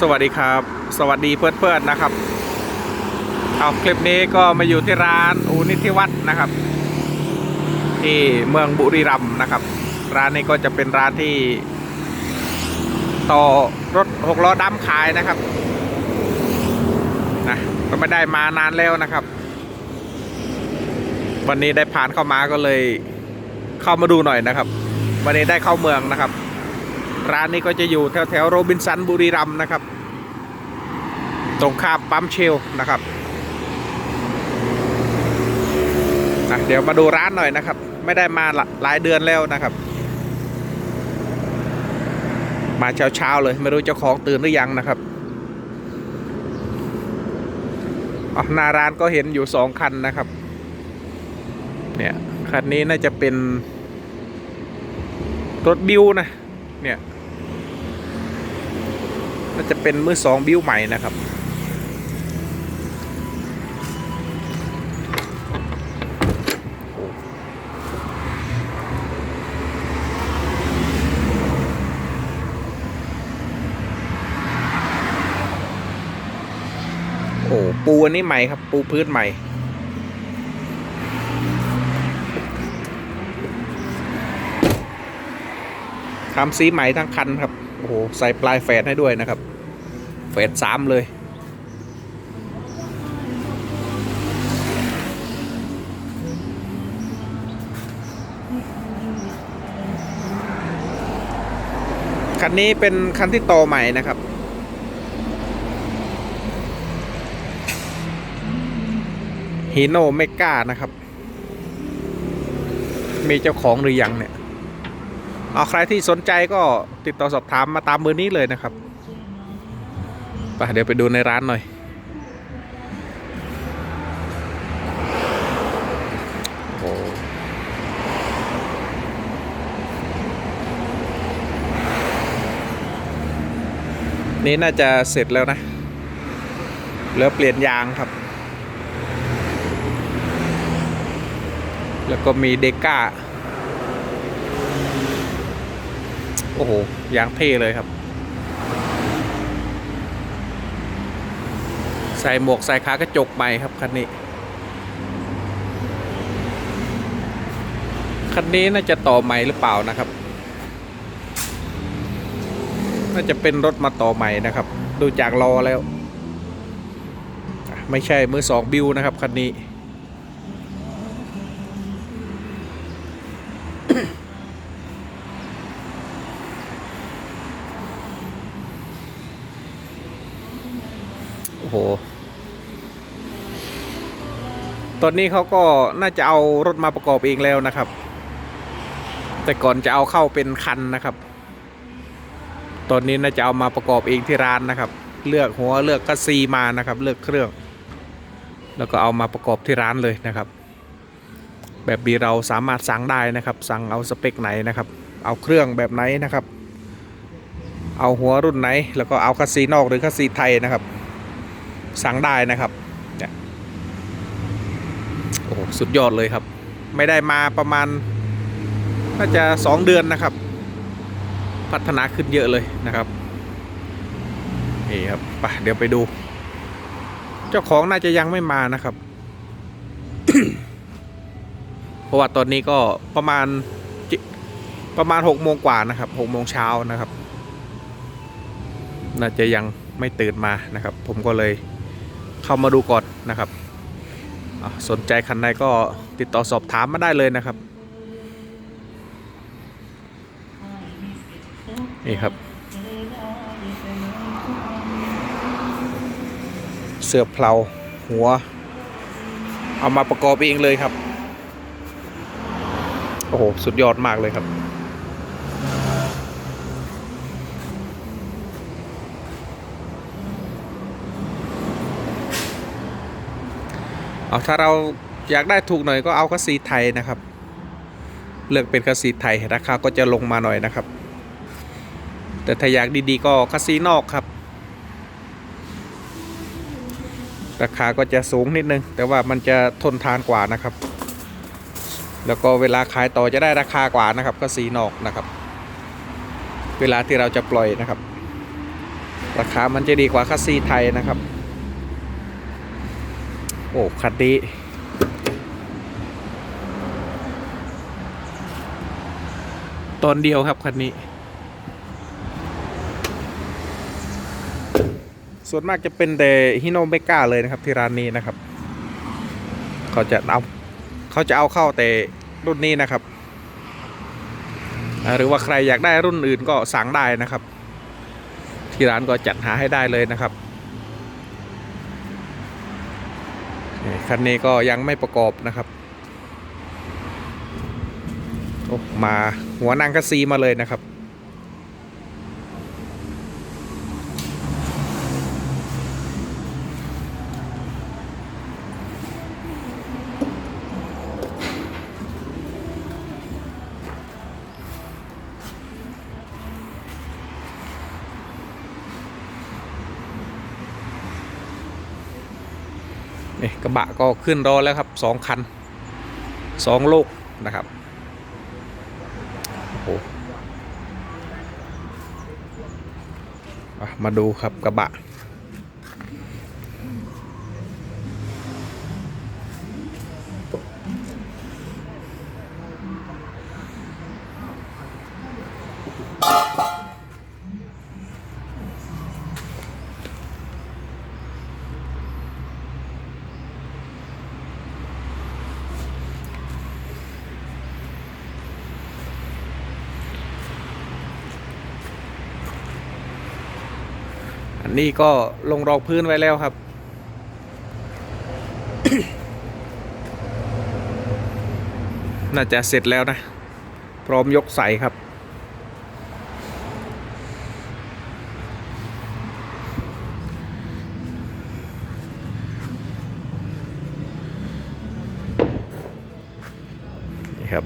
สวัสดีครับ สวัสดีเพื่อนๆนะครับ เอาคลิปนี้ก็มาอยู่ที่ร้านอูนิธิวัฒน์นะครับ ที่เมืองบุรีรัมย์นะครับ ร้านนี้ก็จะเป็นร้านที่ ต่อรถหกล้อดำขายนะครับนะก็ไม่ได้มานานแล้วนะครับ วันนี้ได้ผ่านเข้ามาก็เลยเข้ามาดูหน่อยนะครับ วันนี้ได้เข้าเมืองนะครับ ร้านนี้ก็จะอยู่แถวแถวโรบินสันบุรีรัมนะครับ ตรงข้ามปั๊มเชลนะครับเดี๋ยวมาดูร้านหน่อยนะครับ ไม่ได้มาหลายเดือนแล้วนะครับ มาเช้าเช้าๆเลยไม่รู้เจ้าของตื่นหรือยังนะครับหน้าร้านก็เห็นอยู่สองคันนะครับ เนี่ยคันนี้น่าจะเป็นรถบิวนะ เนี่ย น่าจะเป็นมือสองบิวใหม่นะครับ โอ้ปูอันนี้ใหม่ครับ ปูพื้นใหม่ทำสีใหม่ทั้งคันครับ โอ้โหใส่ปลายแฟดให้ด้วยนะครับ แฟดสามเลยคันนี้เป็นคันที่โตใหม่นะครับ ฮีโน่เมกานะครับ มีเจ้าของหรือยังเนี่ย เอาใครที่สนใจก็ติดต่อสอบถามมาตามเบอร์นี้เลยนะครับไปเดี๋ยวไปดูในร้านหน่อย โอ้นี่น่าจะเสร็จแล้วนะเหลือเปลี่ยนยางครับ แล้วก็มีเดก้า โอ้โหยางเท่เลยครับ ใส่หมวกใส่ขากระจกใหม่ครับคันนี้ คันนี้น่าจะต่อใหม่หรือเปล่านะครับ น่าจะเป็นรถมาต่อใหม่นะครับ ดูจากล้อแล้ว ไม่ใช่มือสองบิวนะครับคันนี้ โห ตอนนี้เขาก็น่าจะเอารถมาประกอบเองแล้วนะครับ แต่ก่อนจะเอาเข้าเป็นคันนะครับ ตอนนี้น่าจะเอามาประกอบเองที่ร้านนะครับ เลือกหัวเลือกคัสซีมานะครับ เลือกเครื่อง แล้วก็เอามาประกอบที่ร้านเลยนะครับ แบบนี้เราสามารถสั่งได้นะครับ สั่งเอาสเปคไหนนะครับ เอาเครื่องแบบไหนนะครับเอาหัวรุ่นไหน แล้วก็เอาคัสซีนอกหรือคัสซีไทยนะครับ สั่งได้นะครับเนี่ยโอ้โหสุดยอดเลยครับ ไม่ได้มาประมาณน่าจะสองเดือนนะครับ พัฒนาขึ้นเยอะเลยนะครับนี่ครับไปเดี๋ยวไปดู เจ้าของน่าจะยังไม่มานะครับ เพราะว่าตอนนี้ก็ประมาณประมาณหกโมงกว่านะครับหกโมงเช้านะครับ น่าจะยังไม่ตื่นมานะครับ ผมก็เลย เข้ามาดูก่อนนะครับ สนใจคันไหนก็ติดต่อสอบถามมาได้เลยนะครับ นี่ครับ เสื้อเพลาหัว เอามาประกอบเองเลยครับ โอ้โห สุดยอดมากเลยครับ เอาถ้าเราอยากได้ถูกหน่อยก็เอาคัสซีไทยนะครับ เลือกเป็นคัสซีไทยราคาก็จะลงมาหน่อยนะครับ แต่ถ้าอยากดีๆก็คัสซีนอกครับ ราคาก็จะสูงนิดนึง แต่ว่ามันจะทนทานกว่านะครับ แล้วก็เวลาขายต่อจะได้ราคากว่านะครับคัสซีนอกนะครับ เวลาที่เราจะปล่อยนะครับ ราคามันจะดีกว่าคัสซีไทยนะครับ โอ้คันนี้ตอนเดียวครับคันนี้ ส่วนมากจะเป็นแต่ฮิโนเมกาเลยนะครับที่ร้านนี้นะครับ เขาจะเอาเขาจะเอาเข้าแต่รุ่นนี้นะครับ หรือว่าใครอยากได้รุ่นอื่นก็สั่งได้นะครับ ที่ร้านก็จัดหาให้ได้เลยนะครับนี่ คันนี้ก็ยังไม่ประกอบนะครับโอ้มาหัวนางกระซีมาเลยนะครับ นี่กระบะก็ขึ้นรอแล้วครับสองคันสองโลกนะครับโอ้โหมาดูครับกระบะ นนี้ก็ลงรองพื้นไว้แล้วครับ น่าจะเสร็จแล้วนะ พร้อมยกใส่ครับ นี่ครับ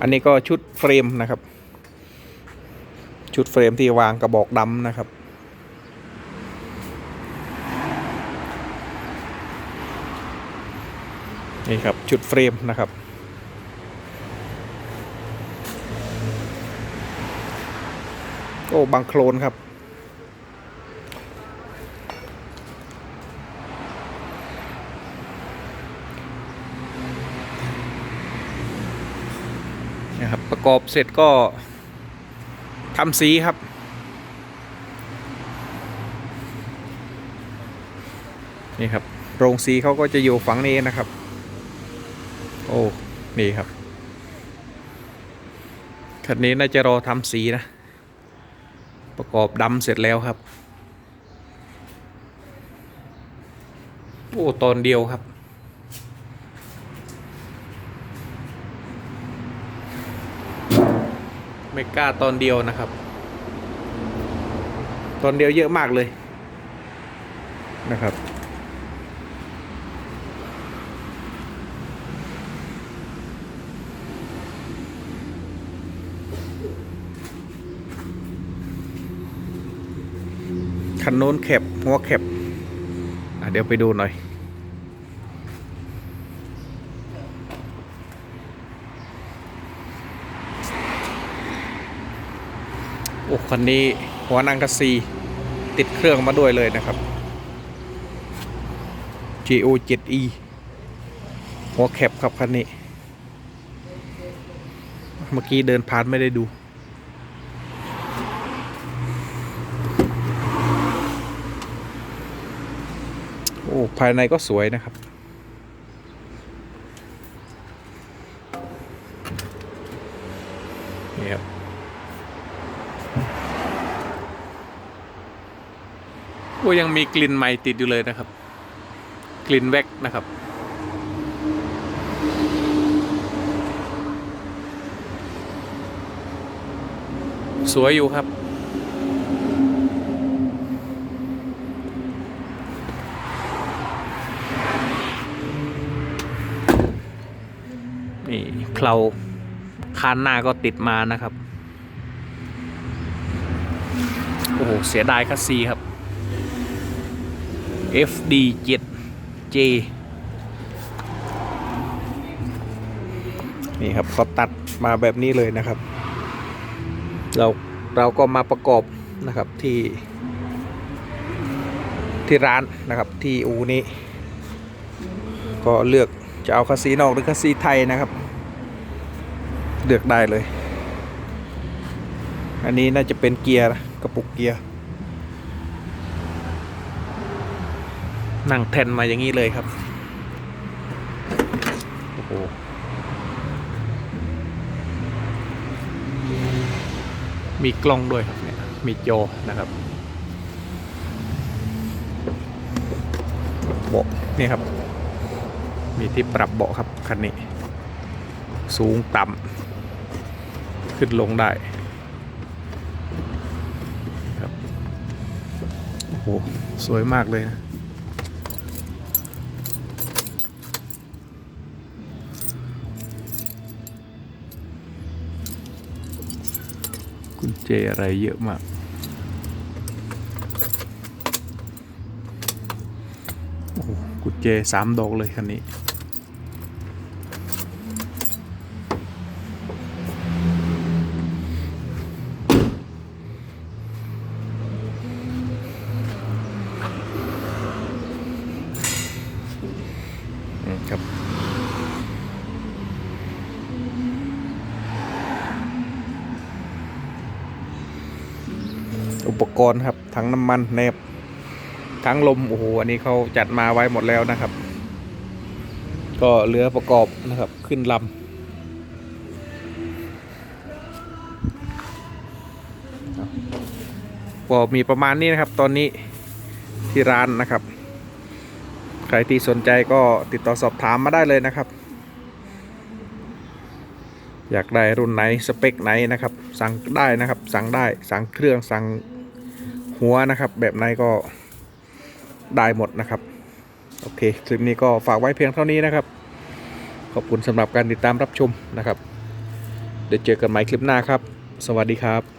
อันนี้ก็ชุดเฟรมนะครับ ชุดเฟรมที่วางกระบอกดำนะครับ นี่ครับ ชุดเฟรมนะครับโอ้บังโคลนครับ นะครับ ประกอบเสร็จก็ ทำสีครับ นี่ครับ โรงสีเขาก็จะอยู่ฝั่งนี้นะครับ โอ้ นี่ครับคันนี้น่าจะรอทำสีนะ ประกอบดำเสร็จแล้วครับ โอ้ ตอนเดียวครับ ไม่กล้าตอนเดียวนะครับ ตอนเดียวเยอะมากเลยนะครับ คันโน้นแคบหัวแคบอะเดี๋ยวไปดูหน่อย อ้คันนี้หัวนางกระซีติดเครื่องมาด้วยเลยนะครับ GO 7E หัวแคบครับคันนี้ เมื่อกี้เดินผ่านไม่ได้ดู โอ้ ภายในก็สวยนะครับนี่ครับ อ้ยังมีกลิ่นใหม่ติดอยู่เลยนะครับ กลิ่นแว็กนะครับ สวยอยู่ครับ นี่เพลาคานหน้าก็ติดมานะครับ โอ้โห เสียดายคัสซีครับ FD 7 J นี่ครับเขาตัดมาแบบนี้เลยนะครับ เราเราก็มาประกอบนะครับที่ที่ร้านนะครับที่อูนี้ ก็เลือกจะเอาคาซีนอกหรือคาซีไทยนะครับ เลือกได้เลย อันนี้น่าจะเป็นเกียร์กระปุกเกียร์ นั่งแทนมาอย่างนี้เลยครับโอ้โหมีกล้องด้วยครับเนี่ยมีจอนะครับเบาะนี่ครับ มีที่ปรับเบาะครับคันนี้ สูงต่ำขึ้นลงได้ครับโอ้โหสวยมากเลยนะ กุญแจอะไรเยอะมาก โอ้กุญแจสามดอกเลยคันนี้ อุปกรณ์ครับถังน้ำมันแนบถังลมโอ้โหอันนี้เขาจัดมาไว้หมดแล้วนะครับ ก็เหลือประกอบนะครับขึ้นลำก็มีประมาณนี้นะครับ ตอนนี้ที่ร้านนะครับ ใครที่สนใจก็ติดต่อสอบถามมาได้เลยนะครับ อยากได้รุ่นไหนสเปคไหนนะครับ สั่งได้นะครับ สั่งได้สั่งเครื่องสั่ง หัวนะครับ แบบไหนก็ได้หมดนะครับ โอเค คลิปนี้ก็ฝากไว้เพียงเท่านี้นะครับ ขอบคุณสำหรับการติดตามรับชมนะครับ เดี๋ยวเจอกันใหม่คลิปหน้าครับ สวัสดีครับ